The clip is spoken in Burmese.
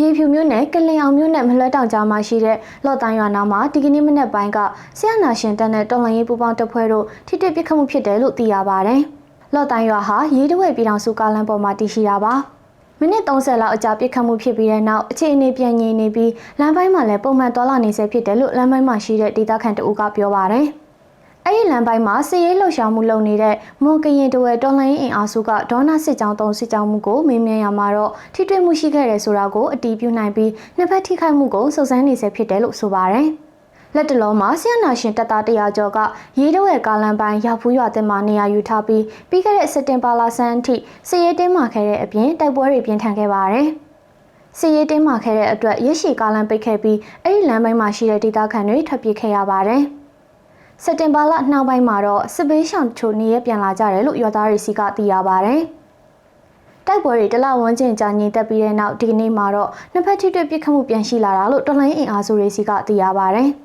ရေဖြူမြို့နယ်ကလင်အောင်မြို့နယ်မလွဲတောင်ကြားမှာရှိတဲ့လော့တန်ရွာနာမှာဒီကနေ့မနက်ပိုင်းကဆရာနာရှင်တပ်နဲ့တော်လှန်ရေးပူးပေါင်းတပ်ဖွဲ့တို့ထိတွေ့ပစ်ခတ်မှုဖြစ်တယ်လို့သိရပါတယ်။လော့တန်ရွာဟာရေတဝဲပြည်တော်စုကားလမ်းပေါ်မှာတည်ရှိတာပါ။မိနစ်30လောက်အကြာပစ်ခတ်မှုဖြစ်ပြီးတဲ့နောက်အခြေအနေပြန်ငြိမ်နေပြီးလမ်းပိုင်းမှာလည်းပုံမှန်သွားလာနေဆဲဖြစ်တယ်လို့လမ်းပိုင်းမှာရှိတဲ့ဒေသခံတအူးကပြောပါတယ်။ အဲ့ဒီလမ်းပိုင်းမှာစစ်ရေးလှုပ်ရှားမှုလုပ်နေတဲ့မွန်ကရင်တဝဲတော်လိုင်းအင်အားစုကဒေါနာစစ်ကြောင်းတုံးစစ်ကြောင်းမှုကိုမေးမြန်းရမှာတော့ထိတွေ့မှုရှိခဲ့တယ်ဆိုတာကိုအတည်ပြုနိုင်ပြီးနှစ်ဖက်ထိခိုက်မှုကိုစုံစမ်းနေဆဲဖြစ်တယ်လို့ဆိုပါတယ်။လက်တလုံးမှာဆီယနာရှင်တပ်သားတရာကျော်ကရေးတော့ရဲ့ကားလမ်းပိုင်းရောက်ဖူးရွာတင်မှာနေရာယူထားပြီးပြီးခဲ့တဲ့စက်တင်ဘာလဆန်းအထိစစ်ရေးတင်းမာခဲ့တဲ့အပြင်တိုက်ပွဲတွေပြင်းထန်ခဲ့ပါတယ်။စစ်ရေးတင်းမာခဲ့တဲ့အတွက်ရရှိကားလမ်းပိတ်ခဲ့ပြီးအဲ့ဒီလမ်းပိုင်းမှာရှိတဲ့ဒေသခံတွေထွက်ပြေးခဲ့ရပါတယ်။ စက်တင်ဘာလနှောင်းပိုင်းမှာတော့စစ်ဘေးရှောင်ချိုနေရပြန်လာကြတယ်လို့ရွာသားတွေစီကသိရပါဗျ။တိုက်ပွဲတွေတလဝန်းကျင်ကြာငြိမ်သက်ပြီးတဲ့နောက်ဒီကနေ့မှာတော့နှစ်ဖက်ထိတွေ့ပစ်ခတ်မှုပြန်ရှိလာတာလို့တော်လိုင်းအင်အားစုတွေစီကသိရပါဗျ။